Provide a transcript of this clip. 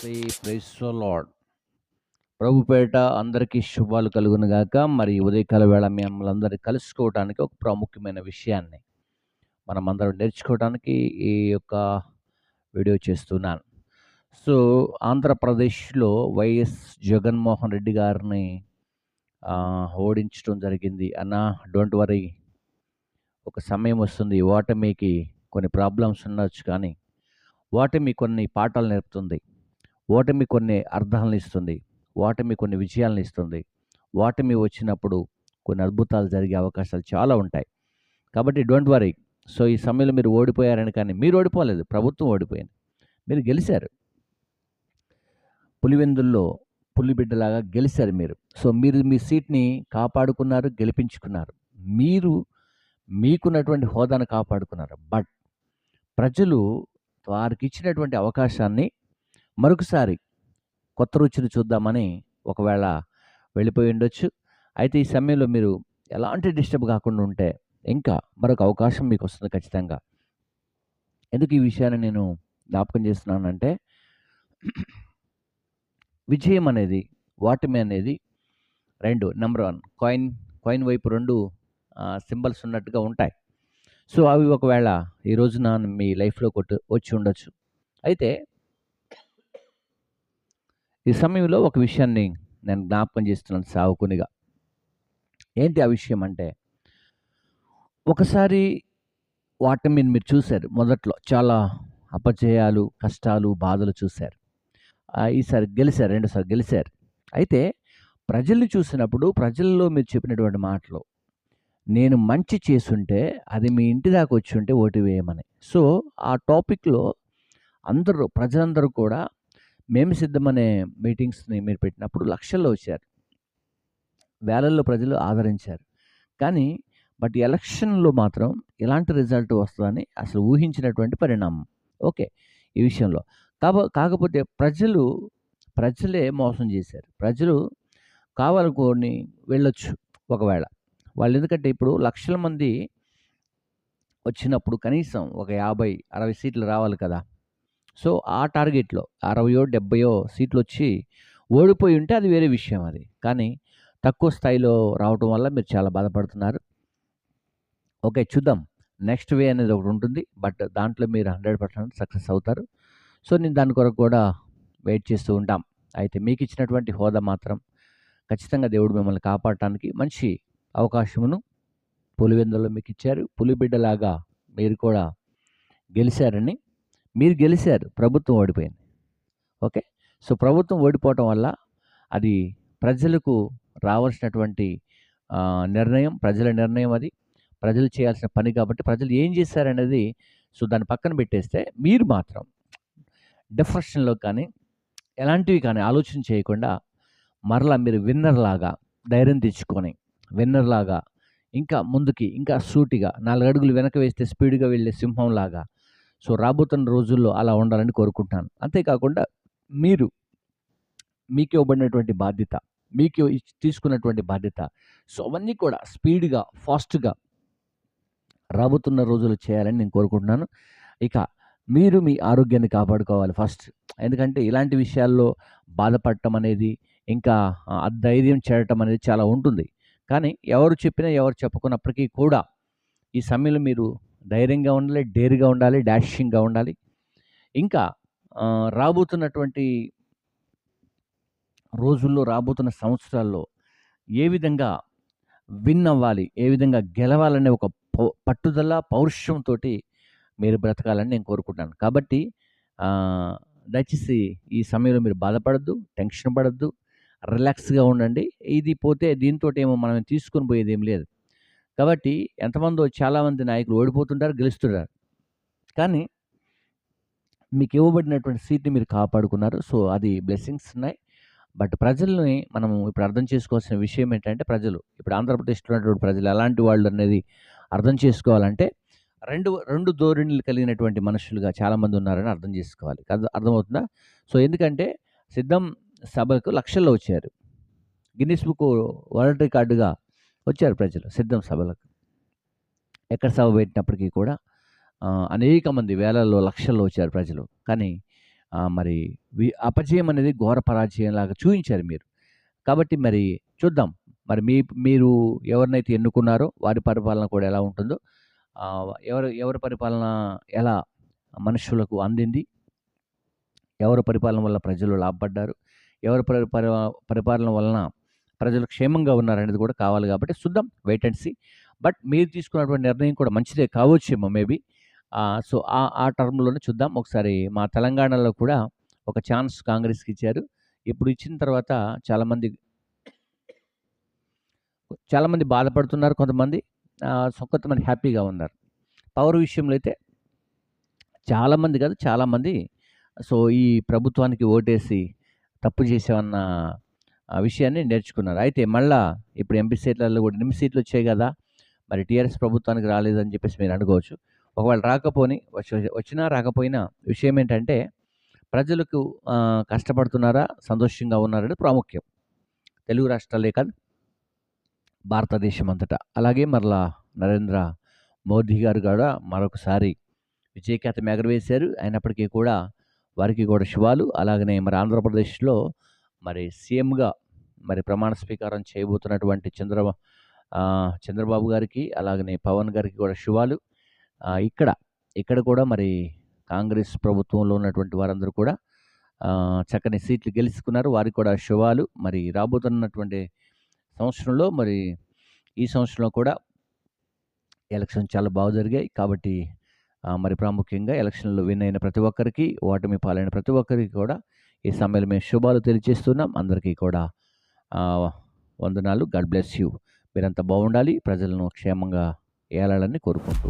Shri price lord. ప్రభుపేట అందరికీ శుభాలు కలుగును గాక. మరి ఉదయకాల వేళ మిమ్మల్ని అందరినీ కలుసుకోవడానికి ఒక ప్రాముఖ్యమైన విషయాన్ని మనం అందరం నేర్చుకోవడానికి ఈ యొక్క వీడియో చేస్తున్నాను. సో ఆంధ్రప్రదేశ్లో వైఎస్ జగన్మోహన్ రెడ్డి గారిని ఓడించడం జరిగింది. అన్న డోంట్ వరీ. ఒక సమయం వస్తుంది. ఓటమికి కొన్ని ప్రాబ్లమ్స్ ఉండొచ్చు కానీ వాటి మీ కొన్ని పాఠాలు నేర్పుతుంది. ఓటమి కొన్ని అర్థాలను ఇస్తుంది ఓటమి కొన్ని విజయాలను ఇస్తుంది. ఓటమి వచ్చినప్పుడు కొన్ని అద్భుతాలు జరిగే అవకాశాలు చాలా ఉంటాయి. కాబట్టి డోంట్ వరీ. సో ఈ సమయంలో మీరు ఓడిపోయారని కానీ మీరు ఓడిపోలేదు. ప్రభుత్వం ఓడిపోయింది. మీరు గెలిచారు. పులివెందుల్లో పులిబిడ్డలాగా గెలిచారు మీరు. సో మీరు మీ సీట్ని కాపాడుకున్నారు గెలిపించుకున్నారు. మీరు మీకున్నటువంటి హోదాను కాపాడుకున్నారు. బట్ ప్రజలు వారికి ఇచ్చినటువంటి అవకాశాన్ని మరొకసారి కొత్త రుచిని చూద్దామని ఒకవేళ వెళ్ళిపోయి ఉండొచ్చు. అయితే ఈ సమయంలో మీరు ఎలాంటి డిస్టర్బ్ కాకుండా ఉంటే ఇంకా మరొక అవకాశం మీకు వస్తుంది ఖచ్చితంగా. ఎందుకు ఈ విషయాన్ని నేను జ్ఞాపకం చేస్తున్నానంటే విజయం అనేది ఓటమి అనేది రెండు. నెంబర్ వన్ కాయిన్ కాయిన్ వైపు రెండు సింబల్స్ ఉన్నట్టుగా ఉంటాయి. సో అవి ఒకవేళ ఈ రోజున మీ లైఫ్లో కొట్టు వచ్చి ఉండొచ్చు. అయితే ఈ సమయంలో ఒక విషయాన్ని నేను జ్ఞాపకం చేస్తున్నాను సావుకునిగా. ఏంటి ఆ విషయం అంటే ఒకసారి వాటిని మీరు చూశారు మొదట్లో చాలా అపజయాలు కష్టాలు బాధలు చూశారు. ఈసారి గెలిచారు రెండుసార్లు గెలిచారు అయితే ప్రజల్ని చూసినప్పుడు ప్రజల్లో మీరు చెప్పినటువంటి మాటలు నేను మంచి చేసుంటే అది మీ ఇంటి దాకా వచ్చి ఉంటే ఓటు వేయమని. సో ఆ టాపిక్లో అందరూ ప్రజలందరూ కూడా మేము సిద్ధమనే మీటింగ్స్ని మీరు పెట్టినప్పుడు లక్షల్లో వచ్చారు. వేలల్లో ప్రజలు ఆదరించారు. కానీ బట్ ఎలక్షన్లో మాత్రం ఎలాంటి రిజల్ట్ వస్తుందని అసలు ఊహించినటువంటి పరిణామం. ఓకే ఈ విషయంలో. కాబ కాకపోతే ప్రజలు ప్రజలే మోసం చేశారు. ప్రజలు కావాలనుకోని వెళ్ళొచ్చు ఒకవేళ. వాళ్ళు ఎందుకంటే ఇప్పుడు లక్షల మంది వచ్చినప్పుడు కనీసం ఒక యాభై అరవై సీట్లు రావాలి కదా. సో ఆ టార్గెట్లో అరవయో డెబ్బయో సీట్లు వచ్చి ఓడిపోయి ఉంటే అది వేరే విషయం అది. కానీ తక్కువ స్థాయిలో రావటం వల్ల మీరు చాలా బాధపడుతున్నారు. ఓకే చూద్దాం. నెక్స్ట్ వే అనేది ఒకటి ఉంటుంది. బట్ దాంట్లో మీరు హండ్రెడ్ పర్సెంట్ సక్సెస్ అవుతారు. సో నేను దాని కొరకు కూడా వెయిట్ చేస్తూ ఉంటాం. అయితే మీకు ఇచ్చినటువంటి హోదా మాత్రం ఖచ్చితంగా దేవుడు మిమ్మల్ని కాపాడటానికి మంచి అవకాశమును పులివెందులో మీకు ఇచ్చారు. పులిబిడ్డలాగా మీరు కూడా గెలిచారని మీరు గెలిచారు ప్రభుత్వం ఓడిపోయింది. ఓకే? సో ప్రభుత్వం ఓడిపోవటం వల్ల అది ప్రజలకు రావాల్సినటువంటి నిర్ణయం ప్రజల నిర్ణయం అది. ప్రజలు చేయాల్సిన పని కాబట్టి ప్రజలు ఏం చేశారనేది సో దాన్ని పక్కన పెట్టేస్తే మీరు మాత్రం డిఫ్రెషన్లో కానీ ఎలాంటివి కానీ ఆలోచన చేయకుండా మరలా మీరు విన్నర్లాగా ధైర్యం తెచ్చుకొని విన్నర్లాగా ఇంకా ముందుకి ఇంకా సూటిగా నాలుగు అడుగులు వెనక వేస్తే స్పీడ్గా వెళ్ళే సింహంలాగా సో రాబోతున్న రోజుల్లో అలా ఉండాలని కోరుకుంటున్నాను అంతేకాకుండా మీరు మీకు ఇవ్వబడినటువంటి బాధ్యత మీకు తీసుకున్నటువంటి బాధ్యత సో అవన్నీ కూడా స్పీడ్గా ఫాస్ట్గా రాబోతున్న రోజులు చేయాలని నేను కోరుకుంటున్నాను. ఇక మీరు మీ ఆరోగ్యాన్ని కాపాడుకోవాలి ఫస్ట్. ఎందుకంటే ఇలాంటి విషయాల్లో బాధపడటం అనేది ఇంకా ధైర్యం చేయటం అనేది చాలా ఉంటుంది. కానీ ఎవరు చెప్పినా ఎవరు చెప్పుకున్నప్పటికీ కూడా ఈ సమయంలో మీరు ధైర్యంగా ఉండాలి డేర్గా ఉండాలి డాషింగ్గా ఉండాలి. ఇంకా రాబోతున్నటువంటి రోజుల్లో రాబోతున్న సంవత్సరాల్లో ఏ విధంగా విన్ అవ్వాలి ఏ విధంగా గెలవాలనే ఒక పౌ- పట్టుదల పౌరుషంతో మీరు బ్రతకాలని నేను కోరుకుంటాను కాబట్టి దయచేసి ఈ సమయంలో మీరు బాధపడద్దు టెన్షన్ పడద్దు రిలాక్స్గా ఉండండి. ఇది పోతే దీంతో ఏమో మనం తీసుకొని పోయేది ఏం లేదు. కాబట్టి ఎంతమందో చాలామంది నాయకులు ఓడిపోతుంటారు గెలుస్తుంటారు. కానీ మీకు ఇవ్వబడినటువంటి సీట్ని మీరు కాపాడుకున్నారు. సో అది బ్లెస్సింగ్స్ ఉన్నాయి. బట్ ప్రజల్ని మనం ఇప్పుడు అర్థం చేసుకోవాల్సిన విషయం ఏంటంటే ప్రజలు ఇప్పుడు ఆంధ్రప్రదేశ్లో ఉన్నటువంటి ప్రజలు ఎలాంటి వాళ్ళు అనేది అర్థం చేసుకోవాలంటే రెండు రెండు ధోరణులు కలిగినటువంటి మనుషులుగా చాలామంది ఉన్నారని అర్థం చేసుకోవాలి. అర్థ- అర్థమవుతుందా? సో ఎందుకంటే సిద్ధం సభకు లక్షల్లో వచ్చారు. గిన్నిస్ బుక్ వరల్డ్ రికార్డుగా వచ్చారు ప్రజలు సిద్ధం సభలకు ఎక్కడ సభ పెట్టినప్పటికీ కూడా అనేక మంది వేలల్లో లక్షల్లో వచ్చారు ప్రజలు కానీ మరి వి అపజయం అనేది ఘోర పరాజయంలాగా చూపించారు మీరు. కాబట్టి మరి చూద్దాం. మరి మీ మీరు ఎవరినైతే ఎన్నుకున్నారో వారి పరిపాలన కూడా ఎలా ఉంటుందో, ఎవరు ఎవరి పరిపాలన ఎలా మనుషులకు అందింది? ఎవరి పరిపాలన వల్ల ప్రజలు లాభపడ్డారు? ఎవరి పరి పరి పరిపాలన వలన ప్రజలు క్షేమంగా ఉన్నారనేది కూడా కావాలి కాబట్టి చూద్దాం. Wait and see. బట్ మీరు తీసుకున్నటువంటి నిర్ణయం కూడా మంచిదే కావచ్చేమో మేబీ. సో, ఆ ఆ టర్మ్‌లోనే చూద్దాం. ఒకసారి మా తెలంగాణలో కూడా ఒక ఛాన్స్ కాంగ్రెస్‌కి ఇచ్చారు. ఇప్పుడు ఇచ్చిన తర్వాత చాలామంది చాలామంది బాధపడుతున్నారు కొంతమంది. కొంతమంది హ్యాపీగా ఉన్నారు. పవర్ విషయంలో అయితే చాలామంది కాదు చాలామంది సో, ఈ ప్రభుత్వానికి ఓటేసి తప్పు చేసామన్న ఆ విషయాన్ని నేర్చుకున్నారు. అయితే మళ్ళా ఇప్పుడు ఎంపీ సీట్లలో కూడా ఎనిమిది సీట్లు వచ్చాయి కదా! మరి టీఆర్ఎస్ ప్రభుత్వానికి రాలేదని చెప్పేసి మీరు అనుకోవచ్చు. ఒకవేళ రాకపోని వచ్చి వచ్చినా రాకపోయినా విషయం ఏంటంటే ప్రజలకు కష్టపడుతున్నారా? సంతోషంగా ఉన్నారనేది ప్రాముఖ్యం. తెలుగు రాష్ట్రాలే కాదు భారతదేశం అంతటా. అలాగే మరలా నరేంద్ర మోదీ గారు కూడా మరొకసారి విజయకేతనం ఎగరవేశారు. అయినప్పటికీ కూడా వారికి కూడా శుభాలు. అలాగనే మరి ఆంధ్రప్రదేశ్‌లో మరి సీఎంగా మరి ప్రమాణ స్వీకారం చేయబోతున్నటువంటి చంద్ర చంద్రబాబు గారికి, అలాగనే పవన్ గారికి కూడా శుభాలు. ఇక్కడ ఇక్కడ కూడా మరి కాంగ్రెస్ ప్రభుత్వంలో ఉన్నటువంటి వారందరూ కూడా చక్కని సీట్లు గెలుచుకున్నారు. వారికి కూడా శుభాలు. మరి రాబోతున్నటువంటి సంవత్సరంలో మరి ఈ సంవత్సరంలో కూడా ఎలక్షన్ చాలా బాగా జరిగాయి. కాబట్టి మరి ప్రాముఖ్యంగా ఎలక్షన్‌లో విన్ అయిన ప్రతి ఒక్కరికి, ఓటమి పాలైన ప్రతి ఒక్కరికి కూడా ఈ సమయంలో మేము శుభాలు తెలియజేస్తున్నాం. అందరికీ కూడా వందనాలు. God bless you. మీరంతా బాగుండాలి. ప్రజలను క్షేమంగా ఏలాలని కోరుకుంటూ